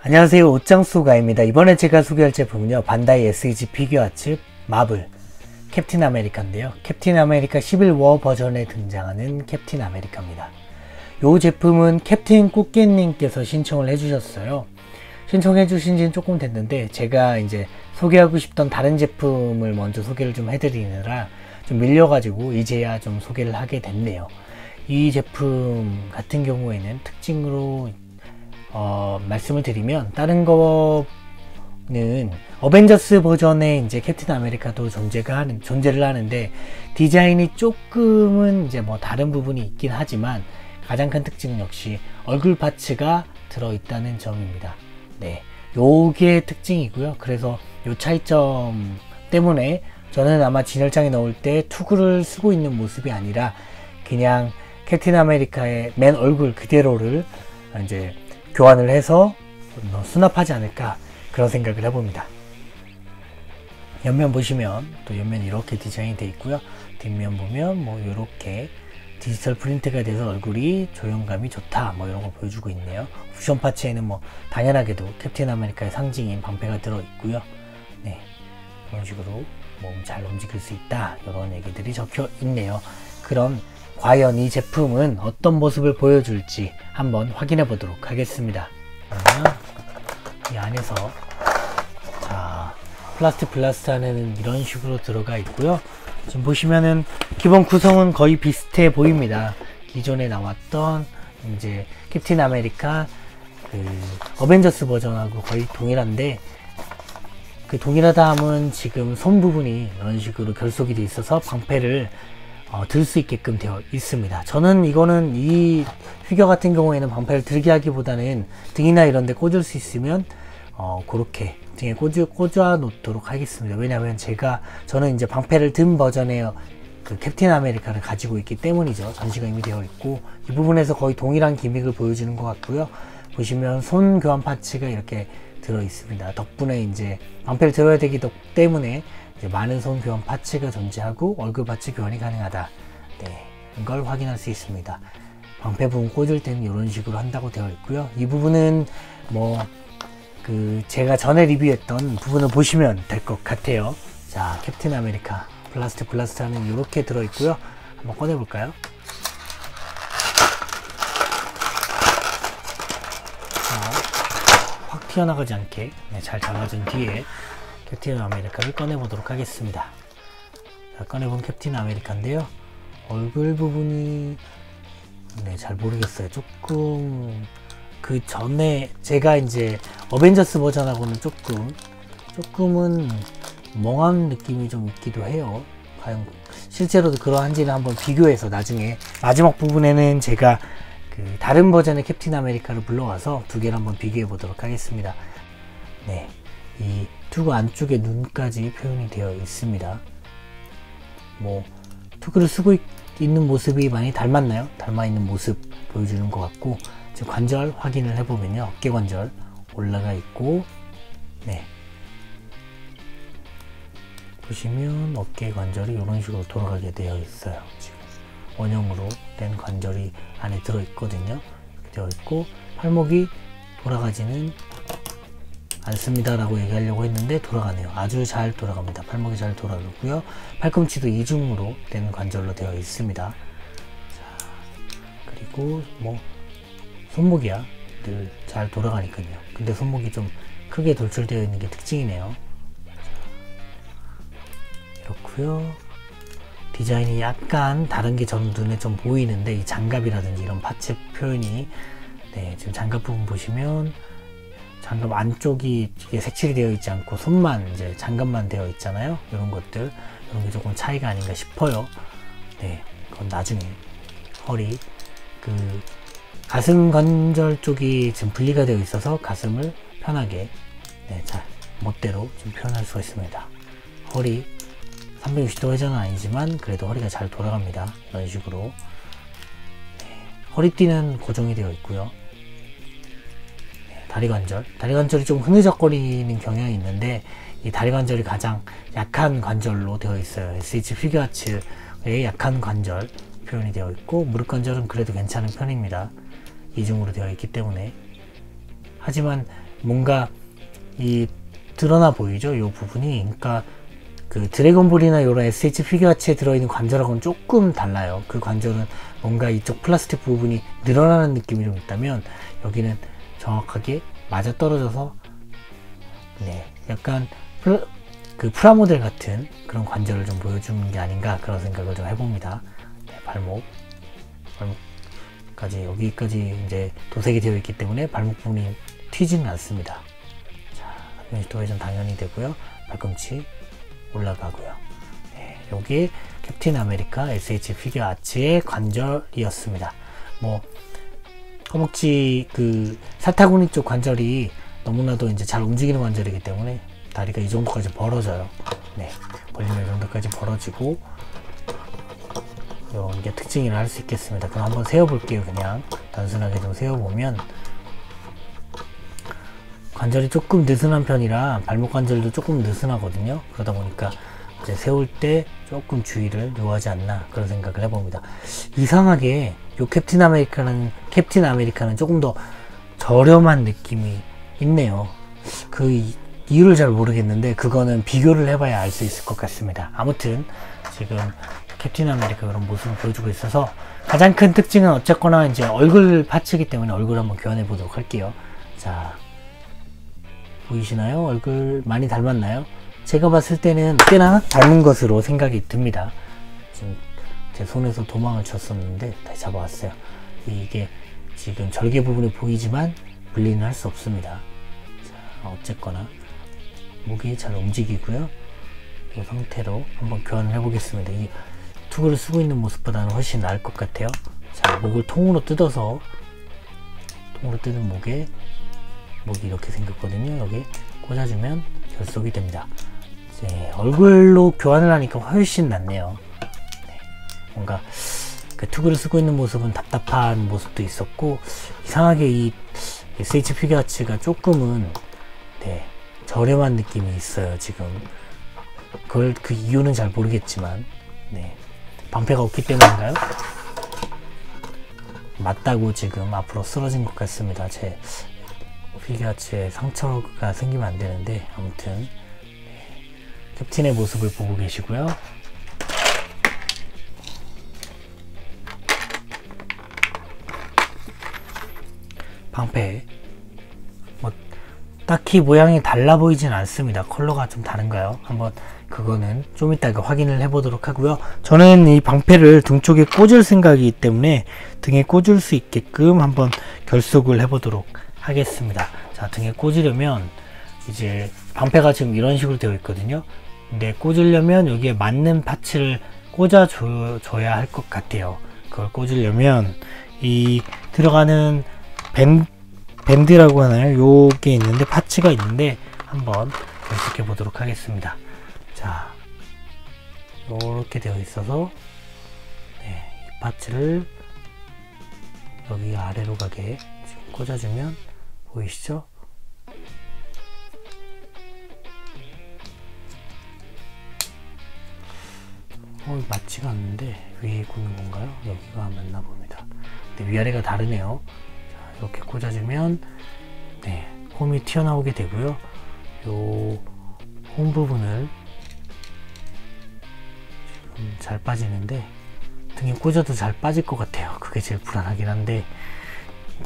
안녕하세요. 옷장수가입니다. 이번에 제가 소개할 제품은요. 반다이 SEG 피규어츠 마블. 캡틴 아메리카인데요. 캡틴 아메리카 11워 버전에 등장하는 캡틴 아메리카입니다. 이 제품은 캡틴 꾸끼님께서 신청을 해주셨어요. 신청해 주신 지는 조금 됐는데 제가 이제 소개하고 싶던 다른 제품을 먼저 소개를 좀 해드리느라 좀 밀려가지고 이제야 좀 소개를 하게 됐네요. 이 제품 같은 경우에는 특징으로 어, 말씀을 드리면 다른 거는 어벤져스 버전의 이제 캡틴 아메리카도 존재가 하는 존재를 하는데 디자인이 조금은 이제 뭐 다른 부분이 있긴 하지만 가장 큰 특징은 역시 얼굴 파츠가 들어 있다는 점입니다. 네. 요게 특징이고요. 그래서 요 차이점 때문에 저는 아마 진열장에 넣을 때 투구를 쓰고 있는 모습이 아니라 그냥 캡틴 아메리카의 맨 얼굴 그대로를 이제 교환을 해서 수납하지 않을까 그런 생각을 해봅니다. 옆면 보시면 또 옆면 이렇게 디자인이 되어 있고요. 뒷면 보면 뭐 이렇게 디지털 프린트가 돼서 얼굴이 조형감이 좋다 뭐 이런 거 보여주고 있네요. 옵션 파츠에는 뭐 당연하게도 캡틴 아메리카의 상징인 방패가 들어 있고요. 네 이런 식으로 몸 잘 움직일 수 있다 이런 얘기들이 적혀 있네요. 그럼 과연 이 제품은 어떤 모습을 보여줄지 한번 확인해 보도록 하겠습니다. 그러면 이 안에서 자 플라스틱 블라스트 안에는 이런 식으로 들어가 있고요. 지금 보시면은 기본 구성은 거의 비슷해 보입니다. 기존에 나왔던 이제 캡틴 아메리카 그 어벤져스 버전하고 거의 동일한데 그 동일하다 함은 지금 손 부분이 이런 식으로 결속이 돼 있어서 방패를 어, 들 수 있게끔 되어 있습니다. 저는 이거는 이 피규어 같은 경우에는 방패를 들게 하기보다는 등이나 이런 데 꽂을 수 있으면 어, 그렇게 등에 꽂아, 꽂아 놓도록 하겠습니다. 왜냐하면 제가 저는 이제 방패를 든 버전의 그 캡틴 아메리카를 가지고 있기 때문이죠. 전시가 이미 되어 있고 이 부분에서 거의 동일한 기믹을 보여주는 것 같고요. 보시면 손 교환 파츠가 이렇게 들어 있습니다. 덕분에 이제 방패를 들어야 되기 때문에 많은 손 교환 파츠가 존재하고 얼굴 파츠 교환이 가능하다. 네, 이걸 확인할 수 있습니다. 방패 부분 꽂을 때는 이런 식으로 한다고 되어 있고요. 이 부분은 뭐 그 제가 전에 리뷰했던 부분을 보시면 될 것 같아요. 자, 캡틴 아메리카 플라스틱 블라스터는 이렇게 들어 있고요. 한번 꺼내 볼까요? 확 튀어나가지 않게 네, 잘 잘라준 뒤에 캡틴 아메리카를 꺼내보도록 하겠습니다. 자, 꺼내본 캡틴 아메리카인데요. 얼굴 부분이 네, 잘 모르겠어요. 조금 그 전에 제가 이제 어벤져스 버전하고는 조금 조금은 멍한 느낌이 좀 있기도 해요. 과연 실제로도 그러한지는 한번 비교해서 나중에 마지막 부분에는 제가 그 다른 버전의 캡틴 아메리카를 불러와서 두 개를 한번 비교해 보도록 하겠습니다. 네, 이 투구 안쪽에 눈까지 표현이 되어 있습니다. 뭐 투구를 쓰고 있, 는 모습이 많이 닮았나요? 닮아 있는 모습 보여주는 것 같고 지금 관절 확인을 해보면요 어깨 관절 올라가 있고 네 보시면 어깨 관절이 이런 식으로 돌아가게 되어 있어요 지금 원형으로 된 관절이 안에 들어 있거든요 되어 있고 팔목이 돌아가지는 않습니다 라고 얘기하려고 했는데 돌아가네요. 아주 잘 돌아갑니다. 팔목이 잘 돌아가고요. 팔꿈치도 이중으로 된 관절로 되어 있습니다. 자, 그리고 뭐 손목이야. 늘 잘 돌아가니까요. 근데 손목이 좀 크게 돌출되어 있는 게 특징이네요. 이렇고요. 디자인이 약간 다른 게전 눈에 좀 보이는데 이 장갑이라든지 이런 파츠 표현이 네 지금 장갑 부분 보시면 장갑 안쪽이 색칠이 되어 있지 않고 손만 이제 장갑만 되어 있잖아요. 이런 것들 이런 게 조금 차이가 아닌가 싶어요. 네, 그건 나중에 허리 그 가슴 관절 쪽이 지금 분리가 되어 있어서 가슴을 편하게 네, 잘 멋대로 좀 표현할 수가 있습니다. 허리 360도 회전은 아니지만 그래도 허리가 잘 돌아갑니다. 이런 식으로 네, 허리띠는 고정이 되어 있고요. 다리 관절. 다리 관절이 좀 흐느적거리는 경향이 있는데 이 다리 관절이 가장 약한 관절로 되어 있어요. SH 피규어츠의 약한 관절 표현이 되어 있고 무릎 관절은 그래도 괜찮은 편입니다. 이중으로 되어 있기 때문에 하지만 뭔가 이 드러나 보이죠? 이 부분이 그러니까 그 드래곤볼이나 이런 SH 피규어치에 들어있는 관절하고는 조금 달라요. 그 관절은 뭔가 이쪽 플라스틱 부분이 늘어나는 느낌이 좀 있다면 여기는 정확하게 맞아 떨어져서 네 약간 플, 그 프라모델 같은 그런 관절을 좀 보여주는 게 아닌가 그런 생각을 좀 해봅니다. 네, 발목 발목까지 여기까지 이제 도색이 되어 있기 때문에 발목 부분이 튀지는 않습니다. 자, 면시도 회전 당연히 되고요. 발꿈치 올라가고요. 네, 여기 캡틴 아메리카 SH 피규어 아치의 관절이었습니다. 뭐 허벅지 그 사타구니 쪽 관절이 너무나도 이제 잘 움직이는 관절이기 때문에 다리가 이 정도까지 벌어져요. 네, 벌리면 이 정도까지 벌어지고 이런 게 특징이라 할 수 있겠습니다. 그럼 한번 세워볼게요. 그냥 단순하게 좀 세워보면 관절이 조금 느슨한 편이라 발목 관절도 조금 느슨하거든요. 그러다 보니까 이제 세울 때 조금 주의를 요하지 않나 그런 생각을 해봅니다. 이상하게 요 캡틴 아메리카는 캡틴 아메리카는 조금 더 저렴한 느낌이 있네요. 그 이유를 잘 모르겠는데 그거는 비교를 해봐야 알 수 있을 것 같습니다. 아무튼 지금 캡틴 아메리카 그런 모습을 보여주고 있어서 가장 큰 특징은 어쨌거나 이제 얼굴 파츠이기 때문에 얼굴 한번 교환해 보도록 할게요. 자 보이시나요? 얼굴 많이 닮았나요? 제가 봤을 때는 꽤나 닮은 것으로 생각이 듭니다. 지금 제 손에서 도망을 쳤었는데 다시 잡아왔어요. 이게 지금 절개 부분이 보이지만 분리는 할 수 없습니다. 자, 어쨌거나 목이 잘 움직이고요. 이 상태로 한번 교환을 해보겠습니다. 이 투구를 쓰고 있는 모습보다는 훨씬 나을 것 같아요. 자, 목을 통으로 뜯어서 통으로 뜯은 목에 목이 이렇게 생겼거든요. 여기 꽂아주면 결속이 됩니다. 이제 얼굴로 교환을 하니까 훨씬 낫네요. 네. 뭔가 그 투구를 쓰고 있는 모습은 답답한 모습도 있었고 이상하게 이 SH 피규어치가 조금은 네, 저렴한 느낌이 있어요 지금 그걸 그 이유는 잘 모르겠지만 네. 방패가 없기 때문인가요? 맞다고 지금 앞으로 쓰러진 것 같습니다 제 피규어치에 상처가 생기면 안 되는데 아무튼 네. 캡틴의 모습을 보고 계시고요. 방패. 뭐 딱히 모양이 달라 보이진 않습니다. 컬러가 좀 다른가요? 한번 그거는 좀 이따 확인을 해 보도록 하고요. 저는 이 방패를 등 쪽에 꽂을 생각이기 때문에 등에 꽂을 수 있게끔 한번 결속을 해 보도록 하겠습니다. 자 등에 꽂으려면 이제 방패가 지금 이런 식으로 되어 있거든요 근데 꽂으려면 여기에 맞는 파츠를 꽂아 줘야 할 것 같아요 그걸 꽂으려면 이 들어가는 밴, 밴드라고 하나요? 요게 있는데 파츠가 있는데 한번 연습해 보도록 하겠습니다. 자, 이렇게 되어 있어서 네, 이 파츠를 여기 아래로 가게 지금 꽂아주면 보이시죠? 어, 맞지가 않는데 위에 꽂는 건가요? 여기가 맞나 봅니다. 근데 위아래가 다르네요. 이렇게 꽂아주면 네, 홈이 튀어나오게 되고요. 요 홈 부분을 지금 잘 빠지는데 등에 꽂아도 잘 빠질 것 같아요. 그게 제일 불안하긴 한데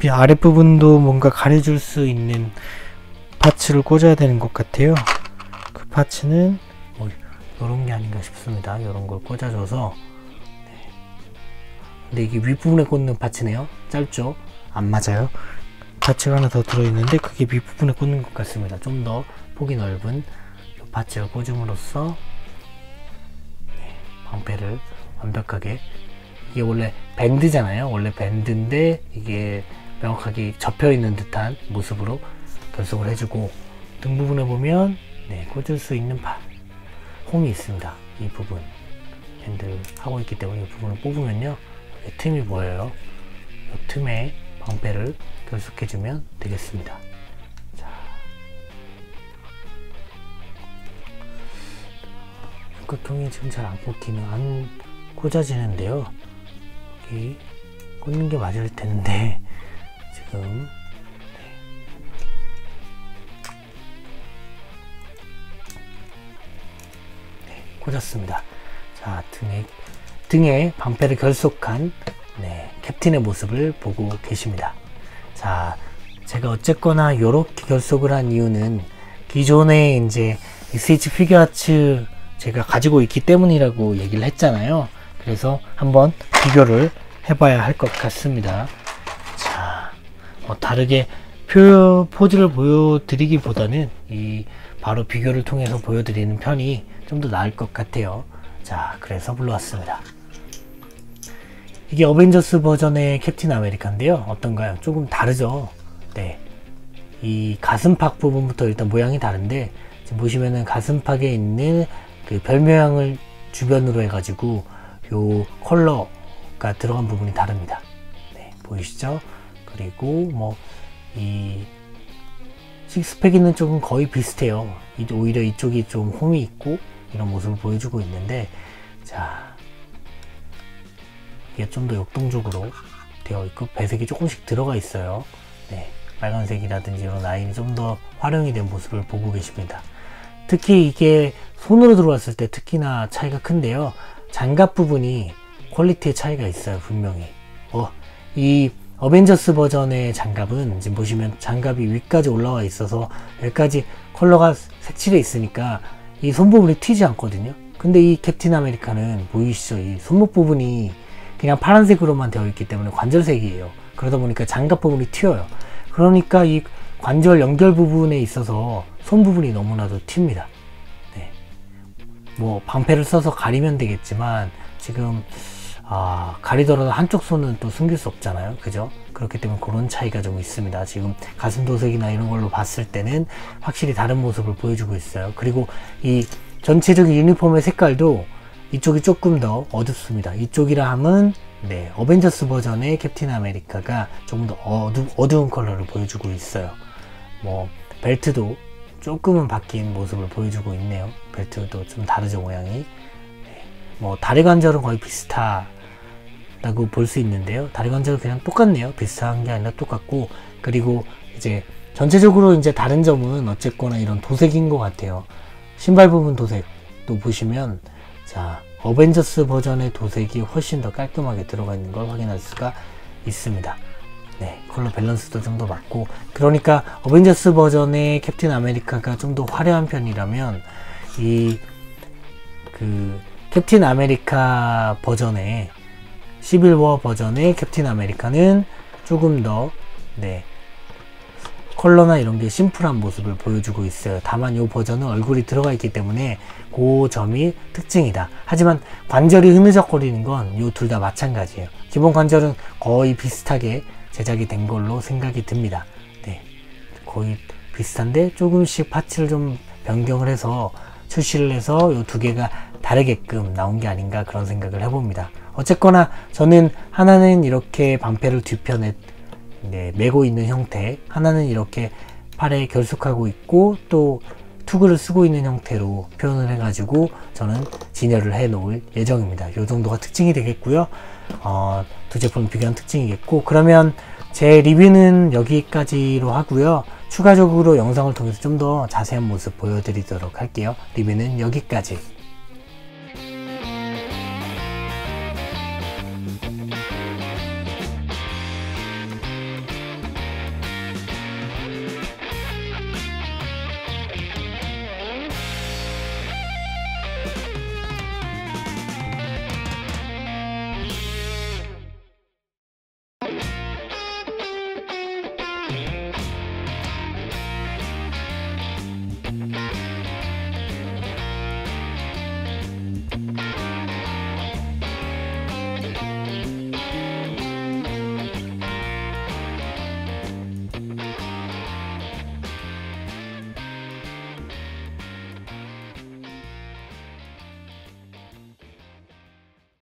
이 아랫부분도 뭔가 가려줄 수 있는 파츠를 꽂아야 되는 것 같아요. 그 파츠는 뭐 이런 게 아닌가 싶습니다. 이런 걸 꽂아줘서 네. 근데 이게 윗부분에 꽂는 파츠네요. 짧죠? 안 맞아요. 파츠가 하나 더 들어있는데 그게 밑부분에 꽂는 것 같습니다. 좀 더 폭이 넓은 파츠를 꽂음으로써 네, 방패를 완벽하게 이게 원래 밴드잖아요. 원래 밴드인데 이게 명확하게 접혀있는 듯한 모습으로 결속을 해주고 등 부분에 보면 네, 꽂을 수 있는 파, 홈이 있습니다. 이 부분 밴드 하고 있기 때문에 이 부분을 뽑으면요 틈이 보여요. 이 틈에 방패를 결속해주면 되겠습니다. 자, 육각형이 지금 잘 안 꽂히는 안 꽂아지는데요. 여기 꽂는 게 맞을 텐데 지금 꽂았습니다. 자, 등에, 등에 방패를 결속한 네, 캡틴의 모습을 보고 계십니다. 자, 제가 어쨌거나 이렇게 결속을 한 이유는 기존에 이제 SH 피규어츠 제가 가지고 있기 때문이라고 얘기를 했잖아요. 그래서 한번 비교를 해봐야 할 것 같습니다. 자, 뭐 다르게 표, 포즈를 보여드리기보다는 이 바로 비교를 통해서 보여드리는 편이 좀 더 나을 것 같아요. 자, 그래서 불러왔습니다. 이게 어벤져스 버전의 캡틴 아메리카인데요. 어떤가요? 조금 다르죠? 네. 이 가슴팍 부분부터 일단 모양이 다른데, 지금 보시면은 가슴팍에 있는 그 별 모양을 주변으로 해가지고 요 컬러가 들어간 부분이 다릅니다. 네, 보이시죠? 그리고 뭐 이 식스팩 있는 쪽은 거의 비슷해요. 오히려 이쪽이 좀 홈이 있고 이런 모습을 보여주고 있는데 자 이게 좀 더 역동적으로 되어 있고 배색이 조금씩 들어가 있어요. 네, 빨간색이라든지 이런 라인이 좀 더 활용이 된 모습을 보고 계십니다. 특히 이게 손으로 들어왔을 때 특히나 차이가 큰데요. 장갑 부분이 퀄리티의 차이가 있어요, 분명히. 어, 이 어벤져스 버전의 장갑은 지금 보시면 장갑이 위까지 올라와 있어서 여기까지 컬러가 색칠해 있으니까 이 손 부분이 튀지 않거든요. 근데 이 캡틴 아메리카는 보이시죠? 이 손목 부분이 그냥 파란색으로만 되어 있기 때문에 관절색이에요. 그러다 보니까 장갑 부분이 튀어요. 그러니까 이 관절 연결 부분에 있어서 손 부분이 너무나도 튑니다. 네. 뭐 방패를 써서 가리면 되겠지만 지금 아, 가리더라도 한쪽 손은 또 숨길 수 없잖아요. 그죠? 그렇기 때문에 그런 차이가 좀 있습니다. 지금 가슴 도색이나 이런 걸로 봤을 때는 확실히 다른 모습을 보여주고 있어요. 그리고 이 전체적인 유니폼의 색깔도 이쪽이 조금 더 어둡습니다. 이쪽이라 함은 네, 어벤져스 버전의 캡틴 아메리카가 조금 더 어두, 어두운 컬러를 보여주고 있어요. 뭐 벨트도 조금은 바뀐 모습을 보여주고 있네요. 벨트도 좀 다르죠 모양이. 네, 뭐 다리 관절은 거의 비슷하 라고 볼 수 있는데요. 다리 관절은 그냥 똑같네요. 비슷한 게 아니라 똑같고 그리고 이제 전체적으로 이제 다른 점은 어쨌거나 이런 도색인 것 같아요. 신발 부분 도색도 보시면 자 어벤져스 버전의 도색이 훨씬 더 깔끔하게 들어가 있는 걸 확인할 수가 있습니다. 네, 컬러 밸런스도 좀 더 맞고 그러니까 어벤져스 버전의 캡틴 아메리카가 좀 더 화려한 편이라면 이그 캡틴 아메리카 버전의 시빌워 버전의 캡틴 아메리카는 조금 더 네, 컬러나 이런 게 심플한 모습을 보여주고 있어요. 다만 이 버전은 얼굴이 들어가 있기 때문에 그 점이 특징이다. 하지만 관절이 흐느적거리는 건 이 둘 다 마찬가지예요. 기본 관절은 거의 비슷하게 제작이 된 걸로 생각이 듭니다. 네, 거의 비슷한데 조금씩 파츠를 좀 변경을 해서 출시를 해서 이 두 개가 다르게끔 나온 게 아닌가 그런 생각을 해봅니다. 어쨌거나 저는 하나는 이렇게 방패를 뒤편에 네, 메고 있는 형태 하나는 이렇게 팔에 결속하고 있고 또 투구를 쓰고 있는 형태로 표현을 해가지고 저는 진열을 해 놓을 예정입니다. 이 정도가 특징이 되겠고요. 어, 두 제품 비교한 특징이겠고 그러면 제 리뷰는 여기까지로 하고요. 추가적으로 영상을 통해서 좀 더 자세한 모습 보여드리도록 할게요. 리뷰는 여기까지.